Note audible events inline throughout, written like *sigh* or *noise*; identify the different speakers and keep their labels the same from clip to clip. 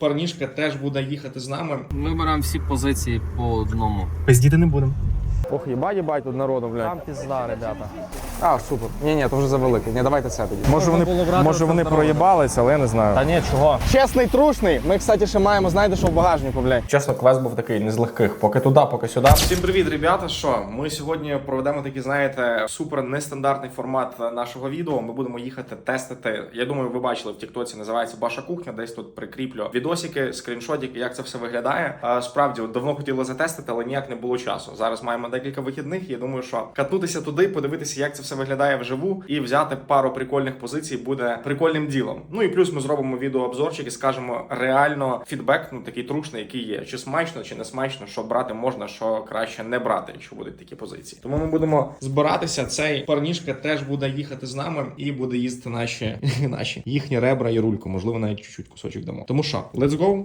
Speaker 1: Парнішка теж буде їхати з нами.
Speaker 2: Ми беремо всі позиції по одному.
Speaker 1: Пиздіти не будемо.
Speaker 3: Ох, їбать, їбать тут народу, блядь.
Speaker 2: Там пізда, ребята.
Speaker 3: А, супер. Ні, ні, то вже завелике. Ні, давайте це тоді.
Speaker 1: Може вони,
Speaker 2: було брати
Speaker 1: може вони
Speaker 2: центр
Speaker 1: проїбались, але я не знаю.
Speaker 2: Та ні, чого?
Speaker 3: Чесний, трушний. Ми, кстати, ще маємо, знаєте, що в багажнику, блядь.
Speaker 1: Чесно, квест був такий не з легких. Поки туди, поки сюди. Всім привіт, ребята. Що ми сьогодні проведемо такий, знаєте, супер нестандартний формат нашого відео. Ми будемо їхати тестити. Я думаю, ви бачили в Тіктоці. Називається Ваша кухня. Десь тут прикріплю відосики, скріншотики, як це все виглядає. А, справді, от давно хотіли затестити, але ніяк не було часу. Зараз маємо декілька вихідних. Я думаю, що катнутися туди, подивитися, як це все виглядає вживу, і взяти пару прикольних позицій буде прикольним ділом. Ну і плюс ми зробимо відеообзорчик і скажемо реально фідбек, ну такий трушний, який є. Чи смачно, чи не смачно, що брати можна, що краще не брати, якщо будуть такі позиції. Тому ми будемо збиратися. Цей парнішка теж буде їхати з нами і буде їсти наші *laughs* наші їхні ребра і рульку. Можливо, навіть чуть-чуть кусочок дамо. Тому що, let's go!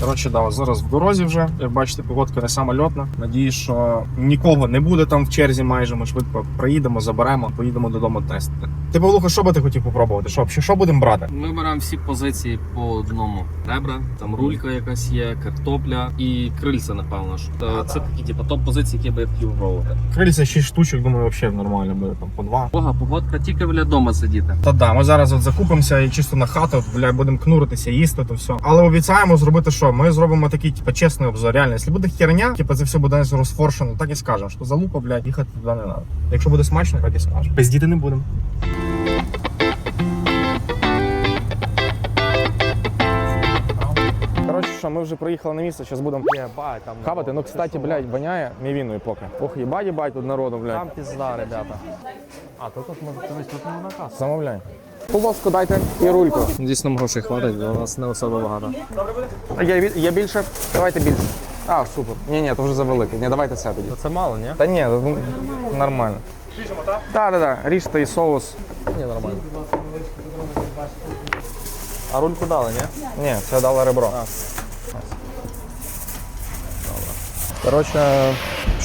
Speaker 1: Коротше, да, зараз в дорозі вже. Як бачите, погодка не сама льотна. Надіюсь, що нікого не буде там в черзі. Майже ми швидко приїдемо, заберемо, поїдемо додому тестити. Ти Павлуха, що би ти хотів попробувати? Що, що будемо брати?
Speaker 2: Ми беремо всі позиції по одному. Ребра, там рулька якась є, картопля і крильця, напевно ж. Це такі, типу, топ-позиції, які би я хотів пробувати.
Speaker 1: Крильця 6 штучок, думаю, взагалі нормально буде там по два.
Speaker 2: Бога, погодка тільки бля дома сидіти.
Speaker 1: Та да, ми зараз от закупимося і чисто на хату, бля, будемо кнуритися, їсти то все. Але обіцяємо зробити що? Ми зробимо такий, типу, чесний обзор. Реально, якщо буде херня, типу, це все буде розфоршено, так і скажемо, що залупа, блядь, їхати туди не треба. Якщо буде смачно, так і скажемо. Пиздіти не будемо.
Speaker 3: Що, ми вже приїхали на місце, зараз будемо
Speaker 2: Єбать, там
Speaker 3: хавати. Ну, кстати, блядь, воняє мівіною поки. Ох, їбать, їбать тут народу, блядь.
Speaker 2: Там пізда, ребята. А, тут от може дивись, тут не наказ.
Speaker 3: Замовляй. Полоску дайте і рульку.
Speaker 2: Надіюсь, нам грошей хватить, бо у нас не особо багато.
Speaker 3: А бі- є більше? Давайте більше. А, супер. Ні, ні, то вже завелике. Ні, давайте це тоді.
Speaker 2: Це мало, ні?
Speaker 3: Та ні, ну, нормально. Так, так, так. Ріжте і соус.
Speaker 2: Ні, нормально. А рульку дали, ні?
Speaker 3: Ні, це дало ребро. Коротше,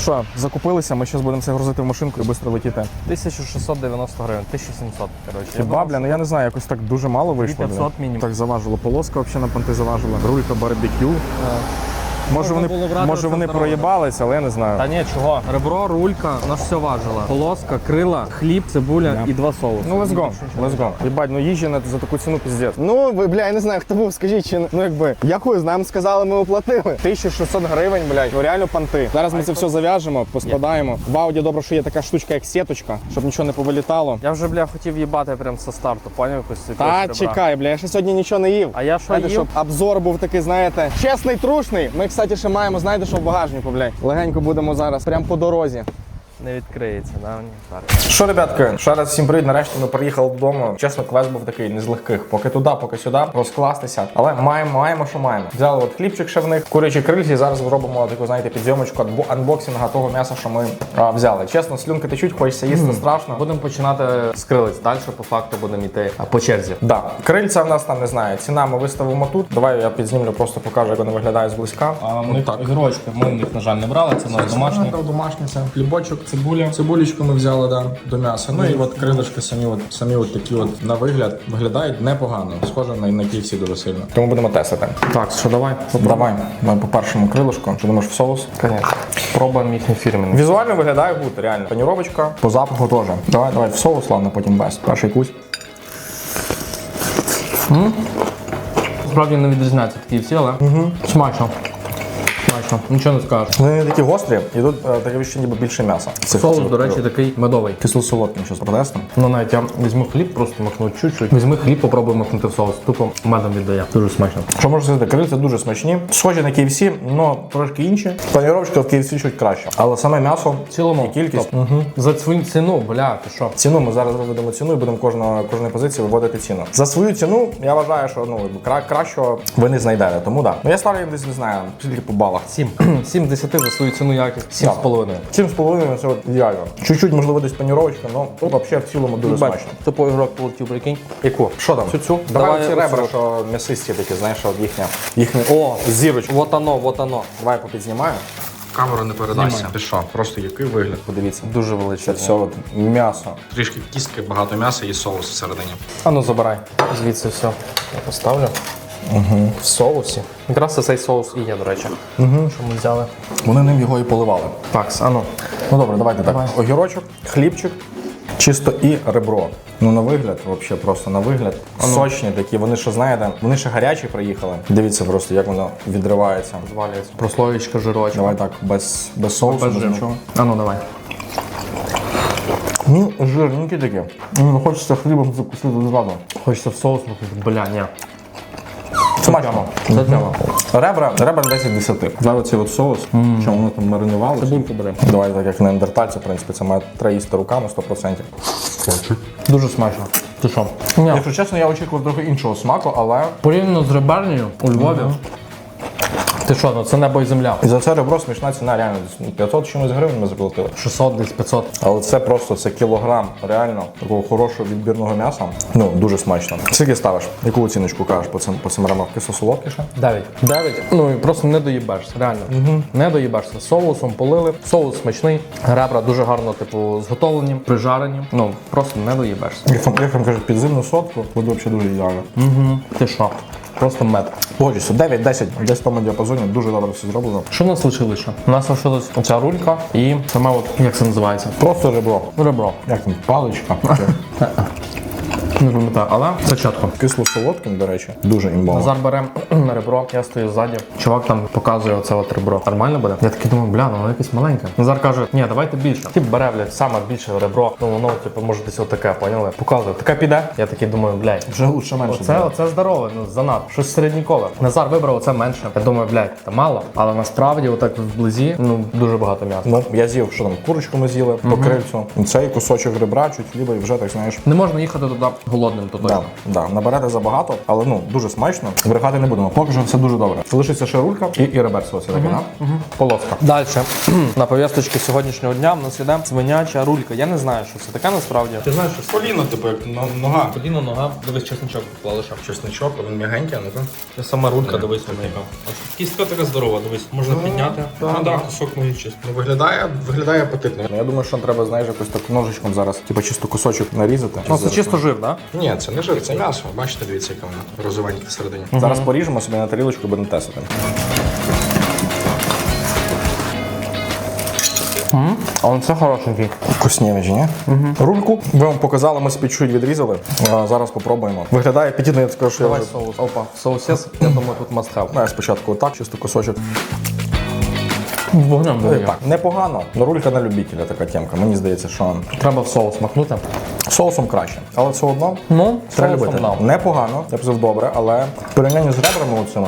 Speaker 3: що, закупилися, ми зараз будемо це грузити в машинку і швидко летіти.
Speaker 2: 1690 гривень, 1700, коротше.
Speaker 3: Хіба, бля, ну я не знаю, якось так дуже мало вийшло.
Speaker 2: 500 мінімум.
Speaker 3: Так заважило. Полоска взагалі на понти заважила. Рулька барбекю. Може вони,
Speaker 2: було брати
Speaker 3: може вони проїбались, але я не знаю.
Speaker 2: Та ні, чого? Ребро, рулька, у нас все важила. Полоска, крила, хліб, цибуля і два соуси.
Speaker 3: Ну, let's go, let's go. Єбать, ну їжі на, за таку ціну піздець. Ну, ви, бля, я не знаю, хто був, скажіть, чи ну якби. Я хуй, нам сказали, ми оплатили. 1600 гривень, блядь, ну реально понти. Зараз ми це все зав'яжемо, поскладаємо. В ауді добре, що є така штучка, як сіточка, щоб нічого не повилітало.
Speaker 2: Я вже, бля, хотів їбати прямо со старту, поняв якось якогось
Speaker 3: Та чекай, бля, я ще сьогодні нічого не їв.
Speaker 2: А я що
Speaker 3: Знаєте,
Speaker 2: їв?
Speaker 3: щоб обзор був такий, знаєте, чесний, трушний. Ми, кстати, ще маємо, знаєте, що в багажнику, блядь. Легенько будемо зараз, прямо по дорозі.
Speaker 2: Не відкриється, да? Ні, так.
Speaker 1: Що, ребятки, ще раз всім привіт. Нарешті ми приїхали додому. Чесно, квест був такий не з легких. Поки туди, поки сюди, розкластися. Але маємо, маємо, що маємо. Взяли от хлібчик ще в них, курячі крильці. Зараз зробимо таку, знаєте, підйомочку анбо- анбоксинга того м'яса, що ми а, взяли. Чесно, слюнки течуть, хочеться їсти страшно.
Speaker 2: Будемо починати з крилиць. Далі по факту будемо йти а, по черзі.
Speaker 1: Да, крильця в нас там не знаю. Ціна ми виставимо тут. Давай я підзнімлю, просто покажу, як вони виглядають зблизька.
Speaker 2: А ми так. Гірочки ми в них, на жаль, не брали, це наш домашній.
Speaker 1: домашній це хлібочок, цибуля. Цибулечку ми взяли да, до м'яса. Ну і от крилишки самі, от самі от такі от на вигляд виглядають непогано. Схоже на, на KFC дуже сильно. Тому будемо тестити.
Speaker 3: Так, що давай?
Speaker 1: Давай, давай по першому крилишку. Що думаєш в соус?
Speaker 3: Конечно. Пробуємо їхній фірменний.
Speaker 1: Візуально виглядає гуд, реально. Паніровочка, по запаху теж. Давай, давай в соус, ладно, потім без. Перший кусь.
Speaker 2: Справді не відрізняється такі всі, але смачно. Смачно, нічого не скажеш.
Speaker 1: Вони не такі гострі, і тут е, таке відчуття ніби більше м'яса. Цих
Speaker 2: Соус,
Speaker 1: цих
Speaker 2: до речі,
Speaker 1: крил.
Speaker 2: такий медовий.
Speaker 1: кисло-солодким щось протестом.
Speaker 2: Ну навіть я візьму хліб, просто макну чуть-чуть. Візьми хліб, попробуй макнути в соус. Тупо медом віддає. Дуже смачно.
Speaker 1: Що можу сказати, крильця дуже смачні. Схожі на KFC, але трошки інші. Паніровочка в KFC чуть краще. Але саме м'ясо
Speaker 2: В цілому
Speaker 1: і кількість.
Speaker 2: топ. За свою ціну, бля, ти що?
Speaker 1: Ціну ми зараз виведемо ціну і будемо кожного кожної позиції виводити ціну. За свою ціну я вважаю, що ну кра- кращого ви не знайдете. Тому да. Ну я ставлю їм десь не знаю, скільки по балах.
Speaker 2: Сім. *clears throat* Сім десяти за свою ціну якість. Сім з половиною.
Speaker 1: Сім з половиною це от ідеально. Чуть-чуть, можливо, десь паніровочка, але взагалі в цілому дуже смачно.
Speaker 2: Тупо ігрок полетів, прикинь.
Speaker 1: Яку? Що там?
Speaker 2: Цю-цю.
Speaker 1: Давай,
Speaker 2: Давай
Speaker 1: ці ребра, що м'ясисті такі, знаєш, от їхня. їхня.
Speaker 2: О,
Speaker 1: Зірочка.
Speaker 2: вот оно, вот оно.
Speaker 1: Давай попідзнімаю. Камера не передасться. Ти що? Просто який вигляд, подивіться.
Speaker 2: Дуже
Speaker 1: Це все от м'ясо. Трішки кістки, багато м'яса і соус всередині.
Speaker 2: А ну забирай. Звідси все. Я поставлю. В соусі. Якраз це цей соус і є, до речі. Що ми взяли.
Speaker 1: Вони ним його і поливали.
Speaker 2: Так, а ну.
Speaker 1: Ну добре, давайте так.
Speaker 2: Давай.
Speaker 1: Огірочок, хлібчик, чисто і ребро. Ну на вигляд, взагалі просто на вигляд. Сочні такі, вони що знаєте, вони ще гарячі приїхали. Дивіться просто, як воно відривається.
Speaker 2: Звалюється. Прослоєчка жирочка.
Speaker 1: Давай так, без, без соусу, без,
Speaker 2: жиру.
Speaker 1: нічого.
Speaker 2: А ну давай.
Speaker 1: Ну, жирненькі такі. Ну, хочеться хлібом закусити зразу.
Speaker 2: Хочеться в соус, бля, ні.
Speaker 1: Смачно.
Speaker 2: Це тема.
Speaker 1: Ребра, ребра 10 з 10. Зараз цей от соус, що воно там маринувалося.
Speaker 2: Цибульку добре.
Speaker 1: Давай, так як неандертальці, в принципі, це має треба їсти руками 100%.
Speaker 2: Дуже смачно. Ти що? Ні.
Speaker 1: Якщо чесно, я очікував трохи іншого смаку, але
Speaker 2: Порівняно з ребернею у Львові. Ти що, ну це небо і земля.
Speaker 1: і за це ребро смішна ціна реально 500 чимось гривень ми заплатили.
Speaker 2: 600 десь 500.
Speaker 1: Але це просто це кілограм реально такого хорошого відбірного м'яса. Ну, дуже смачно. Скільки ставиш? Яку оціночку кажеш по цим по цим ремах? Кисло солодкіше?
Speaker 2: 9. 9. Ну і просто не доїбешся, реально. Не доїбешся. Соусом полили. Соус смачний. Ребра дуже гарно, типу, зготовлені, прижарені. Ну, просто не доїбешся.
Speaker 1: Як вам, як вам кажуть, підземну сотку, буде взагалі дуже ідеально.
Speaker 2: Угу. Ти що? Просто мед.
Speaker 1: Погоджуюся, 9-10, десь в тому діапазоні, дуже добре все зроблено.
Speaker 2: Що в нас лишилося? У нас лишилась оця рулька і саме от, як це називається?
Speaker 1: Просто ребро.
Speaker 2: Ребро.
Speaker 1: Як там, паличка. *laughs*
Speaker 2: Не пам'ятаю, але це чітко.
Speaker 1: Кисло солодким, до речі, дуже імбово.
Speaker 2: Назар бере *clears throat* на ребро, я стою ззаді. Чувак там показує оце от ребро. Нормально буде? Я такий думаю, бля, ну воно якесь маленьке. Назар каже, ні, давайте більше. Тип бере, блядь, саме більше ребро. Ну воно, типу, може десь отаке, поняли? Показує, таке піде. Я такий думаю, блядь.
Speaker 1: Вже лучше менше.
Speaker 2: Оце,
Speaker 1: буде.
Speaker 2: оце здорове, ну занадто. Щось середнікове. Назар вибрав оце менше. Я думаю, блядь, це мало. Але насправді, отак вблизі, ну дуже багато м'яса.
Speaker 1: Ну, я з'їв, що там, курочку ми з'їли по крильцю. Цей кусочок ребра, чуть хліба і вже так, знаєш.
Speaker 2: Не можна їхати туди голодним туди.
Speaker 1: Да, да, наберете забагато, але ну дуже смачно. Брехати не будемо. Поки що все дуже добре. Лишиться ще рулька і, і реберство. Це таке, да?
Speaker 2: Полоска. Далі *clears throat* на пов'язочці сьогоднішнього дня в нас іде свиняча рулька. Я не знаю, що це таке насправді.
Speaker 1: Ти знаєш, що коліно, типу, як нога.
Speaker 2: Коліно, нога, дивись, чесничок поклали ще.
Speaker 1: Чесничок, він м'ягенький, а не так?
Speaker 2: Це сама рулька, дивись, яка. Кістка така здорова, дивись, можна підняти.
Speaker 1: так,
Speaker 2: Ну
Speaker 1: да.
Speaker 2: так, кусок мої чисто.
Speaker 1: Ну, виглядає, виглядає апетитно. Ну, я думаю, що треба, знаєш, якось так ножичком зараз, типу, чисто кусочок нарізати.
Speaker 2: Ну, це чисто жир, так?
Speaker 1: Ні, це не жир, це м'ясо. Бачите, дивіться, яке воно розовеньке всередині. Зараз поріжемо собі на тарілочку і будемо тестити.
Speaker 2: А це хорошенький.
Speaker 1: Вкуснєвич, ні? Рульку ви вам показали, ми собі чуть відрізали. А зараз спробуємо. Виглядає апетитно, я скажу, що я
Speaker 2: Давай
Speaker 1: вже...
Speaker 2: соус. Опа, соусес, я думаю, тут must have.
Speaker 1: Ну, я спочатку отак, чисто кусочок.
Speaker 2: Вогнем
Speaker 1: Ну, так, непогано. Ну, рулька на любителя така темка. Мені здається, що
Speaker 2: Треба в соус макнути.
Speaker 1: соусом краще. Але все одно
Speaker 2: Ну,
Speaker 1: треба любити. Непогано, я б добре, але в порівнянні з ребрами оцими,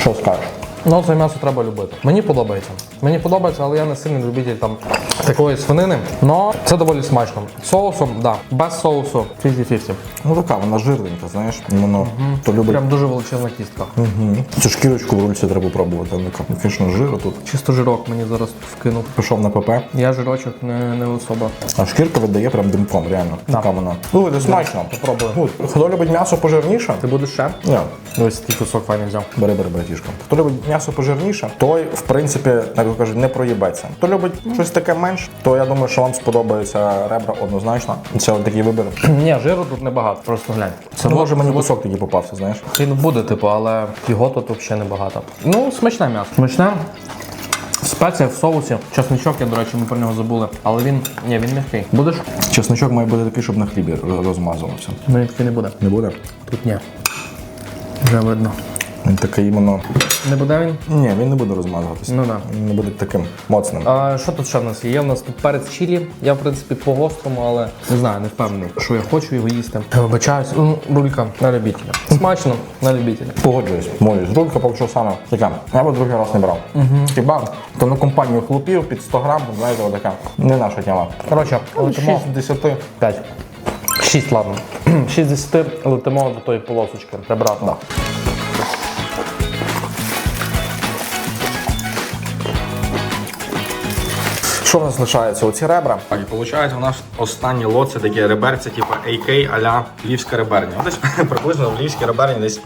Speaker 1: що скажеш?
Speaker 2: Ну, це м'ясо треба любити. Мені подобається. Мені подобається, але я не сильний любитель там такої свинини. Но це доволі смачно. Соусом, да. Без соусу 50-50.
Speaker 1: Ну така, вона жирненька, знаєш. Воно то любить.
Speaker 2: Прям дуже величезна кістка.
Speaker 1: Мгм. Цю шкірочку в рульці треба пробувати. Ну, Ну, Звісно, жиру тут.
Speaker 2: Чисто жирок мені зараз вкинув.
Speaker 1: Пішов на ПП,
Speaker 2: Я жирочок не, не особо.
Speaker 1: а шкірка віддає прям димком, реально. Така вона. Ну, це смачно.
Speaker 2: Попробую.
Speaker 1: Ну, Хто любить м'ясо пожирніше?
Speaker 2: Ти будеш ще?
Speaker 1: Ні.
Speaker 2: Ось такий кусок файний взяв.
Speaker 1: Бери, бери, братішка. Хто любить м'ясо пожирніше, той, в принципі, як кажуть, не проїбеться. Хто любить щось таке менш, то я думаю, що вам сподобається ребра однозначно. Це от такий вибір. *clears throat*
Speaker 2: Ні, жиру тут небагато, просто глянь. Це
Speaker 1: Ну, може мені кусок такий попався, знаєш.
Speaker 2: Він буде, типу, але його тут взагалі небагато. Ну, смачне м'ясо. Смачне. Спеція в соусі. Чесничок, я, до речі, ми про нього забули. Але він. Ні, він м'який. Будеш?
Speaker 1: Чесночок має бути такий, щоб на хлібі розмазувався.
Speaker 2: Ну, він такий не буде.
Speaker 1: Не буде?
Speaker 2: Тут ні. Вже видно.
Speaker 1: Він такий іменно.
Speaker 2: Не буде він?
Speaker 1: Ні, він не буде розмазуватися.
Speaker 2: Ну да.
Speaker 1: Він не буде таким моцним.
Speaker 2: А що тут ще в нас є? Є в нас тут перець чилі. Я, в принципі, по гострому, але не знаю, не впевнений, що я хочу його їсти. Я вибачаюсь. Ну, рулька на любителя. Смачно на любителя.
Speaker 1: Погоджуюсь. Молюсь. Рулька поки що саме така. Я би другий раз не брав. Хіба то на компанію хлопів під 100 грам, знаєте, отака. Не наша тема.
Speaker 2: Коротше, летимо.
Speaker 1: 6 з 10.
Speaker 2: 5. 6, ладно. 6 з 10 летимо до тої полосочки. Прибрати.
Speaker 1: Да. Що в нас лишається? Оці ребра. Так, і виходить, у нас останній лот це такі реберці, типу AK а-ля львівська реберня. Десь *laughs* приблизно в львівській реберні десь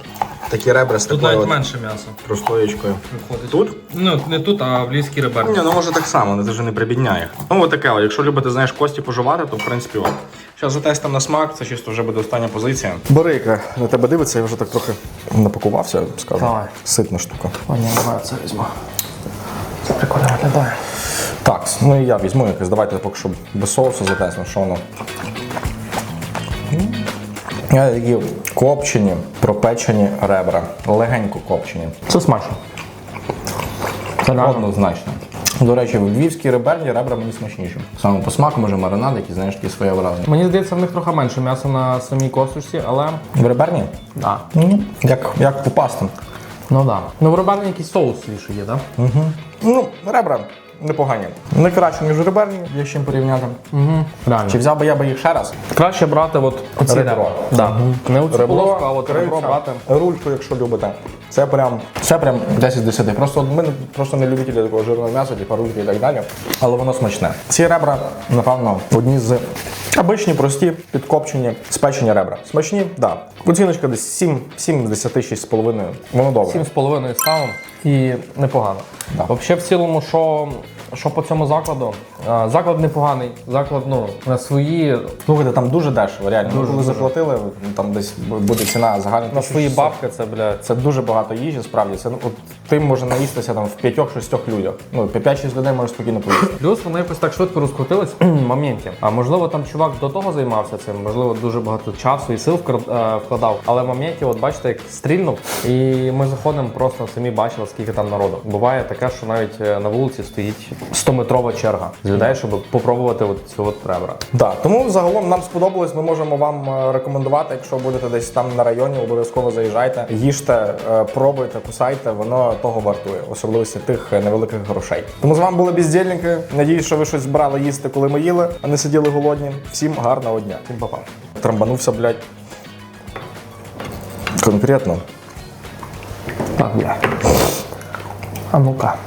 Speaker 1: такі ребра з
Speaker 2: Тут
Speaker 1: такою
Speaker 2: навіть
Speaker 1: от
Speaker 2: менше м'яса
Speaker 1: прослоєчкою.
Speaker 2: виходить.
Speaker 1: Тут?
Speaker 2: Ну, не тут, а в ліській реберні.
Speaker 1: Ні, ну може так само, але це вже не прибідняє. Ну от таке, от, якщо любите, знаєш, кості пожувати, то в принципі от. Зараз затестимо на смак, це чисто вже буде остання позиція. Борейка на тебе дивиться, я вже так трохи напакувався, я скажу.
Speaker 2: Давай.
Speaker 1: Ситна штука.
Speaker 2: О, ні, давай це візьму. Це прикольно виглядає.
Speaker 1: Так, ну і я візьму якось, давайте поки що без соусу затестимо, що воно. Я такі копчені, пропечені ребра. Легенько копчені.
Speaker 2: Це смачно. Це.
Speaker 1: Однозначно. До речі, в львівській реберні ребра мені смачніші. Саме по смаку, може, маринад, який знаєш, такі своє враження.
Speaker 2: Мені здається, в них трохи менше м'яса на самій косточці, але.
Speaker 1: В реберні?
Speaker 2: Да.
Speaker 1: Ну, як, як по пастам.
Speaker 2: Ну да. Ну в реберні якийсь соус свіжий є, так? Да?
Speaker 1: Ну, ребра непогані. Не краще, ніж реберні, з чим порівняти.
Speaker 2: Угу. Реально.
Speaker 1: Чи взяв би я би їх ще раз?
Speaker 2: Краще брати от оці
Speaker 1: Ребро.
Speaker 2: Да. Не оцю полоску, а от ребро брати.
Speaker 1: рульку, якщо любите. Це прям, це прям 10 з 10. Просто ми просто не любителі такого жирного м'яса, типу рульки і так далі. Але воно смачне. Ці ребра, напевно, одні з обичні, прості, підкопчені, спечені ребра. Смачні, так. Да. Оціночка десь 7, 7 з 10, 6,5. Воно добре.
Speaker 2: Сім з половиною ставом і непогано.
Speaker 1: Да.
Speaker 2: Взагалі, в цілому, що, що по цьому закладу? А, Заклад непоганий, заклад ну, на свої,
Speaker 1: Слухайте, там дуже дешево, реально.
Speaker 2: Дуже,
Speaker 1: Ми коли
Speaker 2: дуже.
Speaker 1: заплатили, там десь буде ціна загальна.
Speaker 2: на свої бабки, це, бля,
Speaker 1: Це дуже багато їжі, справді. Це ну, от ти може наїстися там в п'ятьох-шістьох людях. Ну, 5-6 людей може спокійно поїсти.
Speaker 2: Плюс вони якось так швидко розкрутились *clears throat* в моменті. А можливо, там чувак до того займався цим, можливо, дуже багато часу і сил е, вкладав. Але в моменті, от бачите, як стрільнув, і ми заходимо просто самі бачили, скільки там народу. Буває таке, що навіть е, на вулиці стоїть 100-метрова черга з людей, щоб попробувати от цю от ребра.
Speaker 1: Да, тому загалом нам сподобалось. Ми можемо вам е, рекомендувати, якщо будете десь там на районі, обов'язково заїжджайте, їжте, е, пробуйте, кусайте, воно того вартує, особливості тих невеликих грошей. Тому з вами були бездільники. Надіюсь, що ви щось брали їсти, коли ми їли, а не сиділи голодні. Всім гарного дня. Всім па-па. Трамбанувся, блядь. Конкретно.
Speaker 2: Так, бля. あのか。